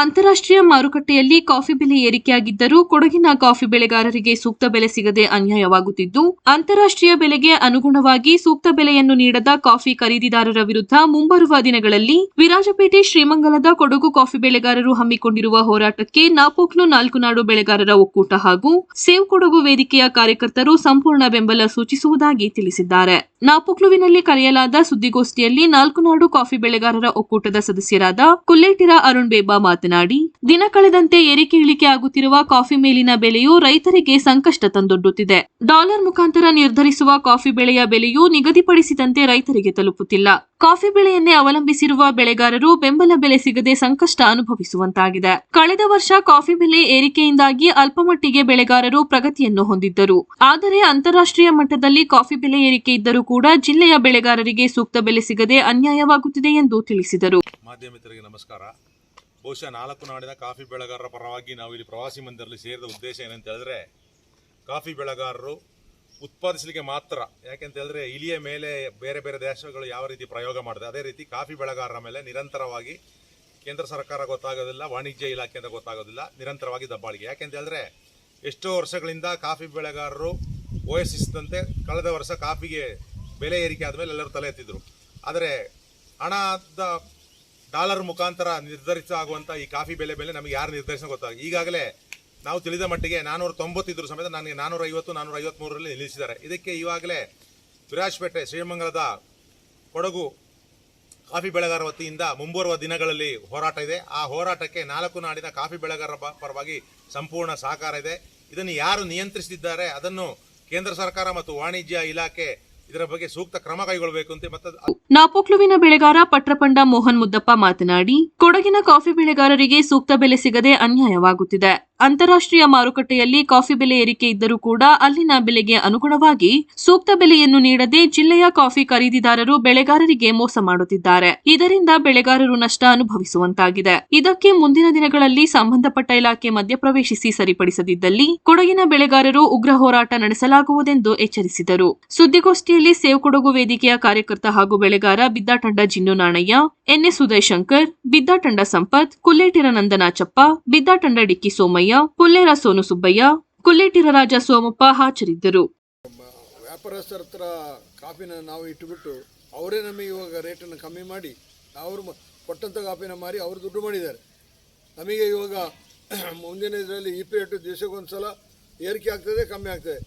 ಅಂತಾರಾಷ್ಟ್ರೀಯ ಮಾರುಕಟ್ಟೆಯಲ್ಲಿ ಕಾಫಿ ಬೆಲೆ ಏರಿಕೆಯಾಗಿದ್ದರೂ ಕೊಡಗಿನ ಕಾಫಿ ಬೆಳೆಗಾರರಿಗೆ ಸೂಕ್ತ ಬೆಲೆ ಸಿಗದೆ ಅನ್ಯಾಯವಾಗುತ್ತಿದ್ದು, ಅಂತಾರಾಷ್ಟ್ರೀಯ ಬೆಲೆಗೆ ಅನುಗುಣವಾಗಿ ಸೂಕ್ತ ಬೆಲೆಯನ್ನು ನೀಡದ ಕಾಫಿ ಖರೀದಿದಾರರ ವಿರುದ್ಧ ಮುಂಬರುವ ದಿನಗಳಲ್ಲಿ ವಿರಾಜಪೇಟೆ ಶ್ರೀಮಂಗಲದ ಕೊಡಗು ಕಾಫಿ ಬೆಳೆಗಾರರು ಹಮ್ಮಿಕೊಂಡಿರುವ ಹೋರಾಟಕ್ಕೆ ನಾಪೋಕ್ಲು ನಾಲ್ಕು ನಾಡು ಬೆಳೆಗಾರರ ಒಕ್ಕೂಟ ಹಾಗೂ ಸೇವ್ ಕೊಡಗು ವೇದಿಕೆಯ ಕಾರ್ಯಕರ್ತರು ಸಂಪೂರ್ಣ ಬೆಂಬಲ ಸೂಚಿಸುವುದಾಗಿ ತಿಳಿಸಿದ್ದಾರೆ. ನಾಪೋಕ್ಲುವಿನಲ್ಲಿ ಕರೆಯಲಾದ ಸುದ್ದಿಗೋಷ್ಠಿಯಲ್ಲಿ ನಾಲ್ಕು ನಾಡು ಕಾಫಿ ಬೆಳೆಗಾರರ ಒಕ್ಕೂಟದ ಸದಸ್ಯರಾದ ಕುಲ್ಲೇಟಿರ ಅರುಣ್ ಬೇಬಾ ಮಾತನಾಡಿ, ದಿನ ಕಳೆದಂತೆ ಏರಿಕೆ ಇಳಿಕೆ ಆಗುತ್ತಿರುವ ಕಾಫಿ ಮೇಲಿನ ಬೆಲೆಯು ರೈತರಿಗೆ ಸಂಕಷ್ಟ ತಂದೊಡ್ಡುತ್ತಿದೆ. ಡಾಲರ್ ಮುಖಾಂತರ ನಿರ್ಧರಿಸುವ ಕಾಫಿ ಬೆಳೆಯ ಬೆಲೆಯು ನಿಗದಿಪಡಿಸಿದಂತೆ ರೈತರಿಗೆ ತಲುಪುತ್ತಿಲ್ಲ. ಕಾಫಿ ಬೆಳೆಯನ್ನೇ ಅವಲಂಬಿಸಿರುವ ಬೆಳೆಗಾರರು ಬೆಂಬಲ ಬೆಲೆ ಸಿಗದೆ ಸಂಕಷ್ಟ ಅನುಭವಿಸುವಂತಾಗಿದೆ. ಕಳೆದ ವರ್ಷ ಕಾಫಿ ಬೆಲೆ ಏರಿಕೆಯಿಂದಾಗಿ ಅಲ್ಪಮಟ್ಟಿಗೆ ಬೆಳೆಗಾರರು ಪ್ರಗತಿಯನ್ನು ಹೊಂದಿದ್ದರು. ಆದರೆ ಅಂತಾರಾಷ್ಟ್ರೀಯ ಮಟ್ಟದಲ್ಲಿ ಕಾಫಿ ಬೆಲೆ ಏರಿಕೆ ಇದ್ದರೂ ಕೂಡ ಜಿಲ್ಲೆಯ ಬೆಳೆಗಾರರಿಗೆ ಸೂಕ್ತ ಬೆಲೆ ಸಿಗದೆ ಅನ್ಯಾಯವಾಗುತ್ತಿದೆ ಎಂದು ತಿಳಿಸಿದರು. ನಮಸ್ಕಾರ. ಬಹುಶಃ ನಾಲ್ಕು ನಾಡಿನ ಕಾಫಿ ಬೆಳೆಗಾರರ ಪರವಾಗಿ ನಾವು ಇಲ್ಲಿ ಪ್ರವಾಸಿ ಮಂದಿರಲ್ಲಿ ಸೇರಿದ ಉದ್ದೇಶ ಏನಂತ ಹೇಳಿದ್ರೆ, ಕಾಫಿ ಬೆಳೆಗಾರರು ಉತ್ಪಾದಿಸಲಿಕ್ಕೆ ಮಾತ್ರ. ಯಾಕೆಂತ ಹೇಳಿದ್ರೆ ಇಲಿಯ ಮೇಲೆ ಬೇರೆ ಬೇರೆ ದೇಶಗಳು ಯಾವ ರೀತಿ ಪ್ರಯೋಗ ಮಾಡಿದೆ, ಅದೇ ರೀತಿ ಕಾಫಿ ಬೆಳೆಗಾರರ ಮೇಲೆ ನಿರಂತರವಾಗಿ ಕೇಂದ್ರ ಸರ್ಕಾರ ಗೊತ್ತಾಗೋದಿಲ್ಲ, ವಾಣಿಜ್ಯ ಇಲಾಖೆ ಅಂತ ಗೊತ್ತಾಗೋದಿಲ್ಲ, ನಿರಂತರವಾಗಿ ದಬ್ಬಾಳಿಗೆ ಯಾಕೆಂತ ಹೇಳಿದ್ರೆ ಎಷ್ಟೋ ವರ್ಷಗಳಿಂದ ಕಾಫಿ ಬೆಳೆಗಾರರು ವಯಸ್ಸಿಸಿದಂತೆ ಕಳೆದ ವರ್ಷ ಕಾಫಿಗೆ ಬೆಲೆ ಏರಿಕೆ ಆದಮೇಲೆ ಎಲ್ಲರೂ ತಲೆ ಎತ್ತಿದ್ರು. ಆದರೆ ಹಣದ ಡಾಲರ್ ಮುಖಾಂತರ ನಿರ್ಧರಿತ ಆಗುವಂಥ ಈ ಕಾಫಿ ಬೆಲೆ ಮೇಲೆ ನಮಗೆ ಯಾರು ನಿರ್ಧರಿಸ ಗೊತ್ತಾಗ ಈಗಾಗಲೇ ನಾವು ತಿಳಿದ ಮಟ್ಟಿಗೆ ನಾನೂರ ತೊಂಬತ್ತಿದ್ರು ಸಮೇತ ನನಗೆ ನಾನೂರ ಐವತ್ತು, ನಾನೂರ ಐವತ್ಮೂರರಲ್ಲಿ ನಿಲ್ಲಿಸಿದ್ದಾರೆ. ಇದಕ್ಕೆ ಈವಾಗಲೇ ವಿರಾಜಪೇಟೆ ಶ್ರೀಮಂಗಲದ ಕೊಡಗು ಕಾಫಿ ಬೆಳೆಗಾರ ವತಿಯಿಂದ ಮುಂಬರುವ ದಿನಗಳಲ್ಲಿ ಹೋರಾಟ ಇದೆ. ಆ ಹೋರಾಟಕ್ಕೆ ನಾಲ್ಕು ನಾಡಿನ ಕಾಫಿ ಬೆಳೆಗಾರರ ಪರವಾಗಿ ಸಂಪೂರ್ಣ ಸಹಕಾರ ಇದೆ. ಇದನ್ನು ಯಾರು ನಿಯಂತ್ರಿಸುತ್ತಿದ್ದಾರೆ ಅದನ್ನು ಕೇಂದ್ರ ಸರ್ಕಾರ ಮತ್ತು ವಾಣಿಜ್ಯ ಇಲಾಖೆ ಇದರ ಬಗ್ಗೆ ಸೂಕ್ತ ಕ್ರಮ ಕೈಗೊಳ್ಳಬೇಕು ಅಂತ ಮತ್ತೆ ನಾಪೋಕ್ಲುವಿನ ಬೆಳೆಗಾರ ಪಟ್ರಪಂಡ ಮೋಹನ್ ಮುದ್ದಪ್ಪ ಮಾತನಾಡಿ, ಕೊಡಗಿನ ಕಾಫಿ ಬೆಳೆಗಾರರಿಗೆ ಸೂಕ್ತ ಬೆಲೆ ಸಿಗದೆ ಅನ್ಯಾಯವಾಗುತ್ತಿದೆ. ಅಂತಾರಾಷ್ಟ್ರೀಯ ಮಾರುಕಟ್ಟೆಯಲ್ಲಿ ಕಾಫಿ ಬೆಲೆ ಏರಿಕೆ ಇದ್ದರೂ ಕೂಡ ಅಲ್ಲಿನ ಬೆಲೆಗೆ ಅನುಗುಣವಾಗಿ ಸೂಕ್ತ ಬೆಲೆಯನ್ನು ನೀಡದೆ ಜಿಲ್ಲೆಯ ಕಾಫಿ ಖರೀದಿದಾರರು ಬೆಳೆಗಾರರಿಗೆ ಮೋಸ ಮಾಡುತ್ತಿದ್ದಾರೆ. ಇದರಿಂದ ಬೆಳೆಗಾರರು ನಷ್ಟ ಅನುಭವಿಸುವಂತಾಗಿದೆ. ಇದಕ್ಕೆ ಮುಂದಿನ ದಿನಗಳಲ್ಲಿ ಸಂಬಂಧಪಟ್ಟ ಇಲಾಖೆ ಮಧ್ಯಪ್ರವೇಶಿಸಿ ಸರಿಪಡಿಸದಿದ್ದಲ್ಲಿ ಕೊಡಗಿನ ಬೆಳೆಗಾರರು ಉಗ್ರ ಹೋರಾಟ ನಡೆಸಲಾಗುವುದೆಂದು ಎಚ್ಚರಿಸಿದರು. ಸುದ್ದಿಗೋಷ್ಠಿಯಲ್ಲಿ ಸೇವ್ ಕೊಡಗು ವೇದಿಕೆಯ ಕಾರ್ಯಕರ್ತ ಹಾಗೂ ಬೆಳೆಗಾರ ಬಿದ್ದಾಟಂಡ ಜಿನ್ನು ನಾಣಯ್ಯ, ಎನ್ಎಸ್ ಉದಯ್ ಶಂಕರ್ ಬಿದ್ದಾಟಂಡ ಸಂಪತ್ ಕುಲ್ಲೇಟಿರ ನಂದನಾಚಪ್ಪ ಬಿದ್ದಾಟಂಡ ಡಿಕ್ಕಿ ಸೋಮಯ್ಯ ಪುಲ್ಲೇರ ಸೋನು ಸುಬ್ಬಯ್ಯ, ಕುಲ್ಲೇಟಿರ ರಾಜ ಸೋಮಪ್ಪ ಹಾಜರಿದ್ದರು. ವ್ಯಾಪಾರಸ್ಥರ ಕಾಫಿನ ನಾವು ಇಟ್ಟುಬಿಟ್ಟು ಅವರೇ ನಮಗೆ ಇವಾಗ ರೇಟನ್ನು ಕಮ್ಮಿ ಮಾಡಿ, ಅವರು ಕೊಟ್ಟಂಥ ಕಾಫಿನ ಮಾರಿ ಅವರು ದುಡ್ಡು ಮಾಡಿದ್ದಾರೆ. ನಮಗೆ ಇವಾಗ ಮುಂದಿನ ಇದರಲ್ಲಿ ಇ ಪಿ ರೇಟು ದಿವಸಕ್ಕೊಂದು ಸಲ ಏರಿಕೆ ಆಗ್ತದೆ, ಕಮ್ಮಿ ಆಗ್ತದೆ.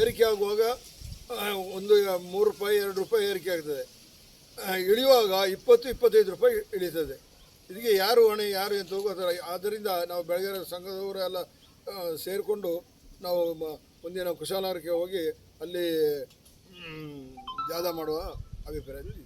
ಏರಿಕೆ ಆಗುವಾಗ ಒಂದು ಮೂರು ರೂಪಾಯಿ, ಎರಡು ರೂಪಾಯಿ ಏರಿಕೆ ಆಗ್ತದೆ. ಇಳಿಯುವಾಗ ಇಪ್ಪತ್ತು, ಇಪ್ಪತ್ತೈದು ರೂಪಾಯಿ ಇಳೀತದೆ. ಇದಕ್ಕೆ ಯಾರು ಹೊಣೆ, ಯಾರು ಅಂತ ಗೊತ್ತಿಲ್ಲ ಆದ್ದರಿಂದ ನಾವು ಬೆಳಗಾರ ಸಂಘದವರೆಲ್ಲ ಸೇರಿಕೊಂಡು ನಾವು ಮುಂದಿನ ಕುಶಾಲನಗರಕ್ಕೆ ಹೋಗಿ ಅಲ್ಲಿ ಜಾದ ಮಾಡುವ ಅಭಿಪ್ರಾಯದಲ್ಲಿ